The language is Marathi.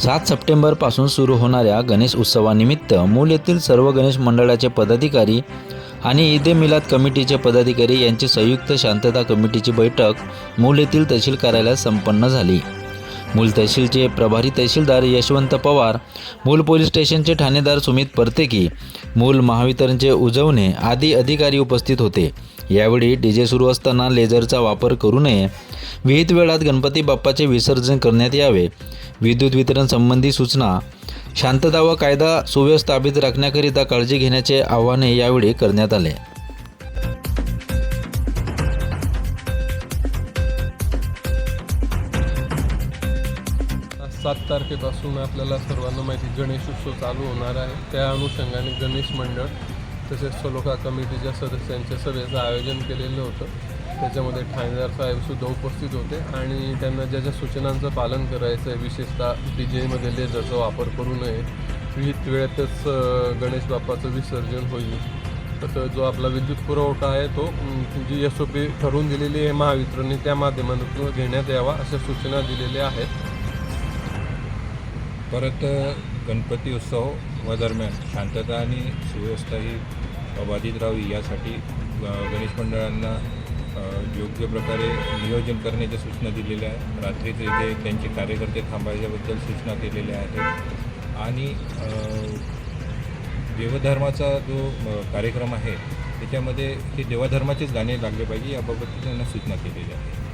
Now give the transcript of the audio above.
सात सप्टेंबरपासून सुरू होणाऱ्या गणेश उत्सवानिमित्त मूल येथील सर्व गणेश मंडळाचे पदाधिकारी आणि ईदे मिलाद कमिटीचे पदाधिकारी यांची संयुक्त शांतता कमिटीची बैठक मूल येथील तहसील कार्यालयात संपन्न झाली. मूल तहसीलचे प्रभारी तहसीलदार यशवंत पवार मूल पोलीस स्टेशनचे ठाणेदार सुमित परतेकी मूल महावितरणचे उजवणे आदी अधिकारी उपस्थित होते. यावेळी डी जे सुरू असताना लेझरचा वापर करू नये. विहित वेळात गणपती बाप्पाचे विसर्जन करण्यात यावे. विद्युत वितरण संबंधी सूचना. शांतता व कायदा सुव्यवस्थापित राखण्याकरिता काळजी घेण्याचे आवाहने यावेळी करण्यात आले. सात तारखेपासून आपल्याला सर्वांना माहिती गणेश उत्सव चालू होणार आहे. त्या अनुषंगाने गणेश मंडळ तसेच सलोखा कमिटीच्या सदस्यांच्या सभेचं आयोजन केलेलं होतं. त्याच्यामध्ये ठाणेदार साहेबसुद्धा उपस्थित होते आणि त्यांना ज्या ज्या सूचनांचं पालन करायचं आहे विशेषतः डी जेमध्ये लेझरचा वापर करू नये विहित वेळेतच गणेश बाप्पाचं विसर्जन होईल. तसं जो आपला विद्युत पुरवठा आहे तो जी एस ओ पी ठरवून दिलेली आहे महावितरणने त्या माध्यमातून घेण्यात यावा अशा सूचना दिलेल्या आहेत. परत गणपती उत्सव व दरम्यान शांतता आणि सुव्यवस्था ही बाधित राहावी यासाठी गणेश मंडळांना योग्य प्रकारे नियोजन करण्याच्या सूचना दिलेल्या आहेत. रात्रीचे इथे त्यांचे कार्यकर्ते थांबायच्याबद्दल सूचना केलेल्या आहेत. आणि देवधर्माचा जो कार्यक्रम आहे त्याच्यामध्ये ते देवधर्माचेच गाणे लागले पाहिजे याबाबत त्यांना सूचना केलेल्या आहेत.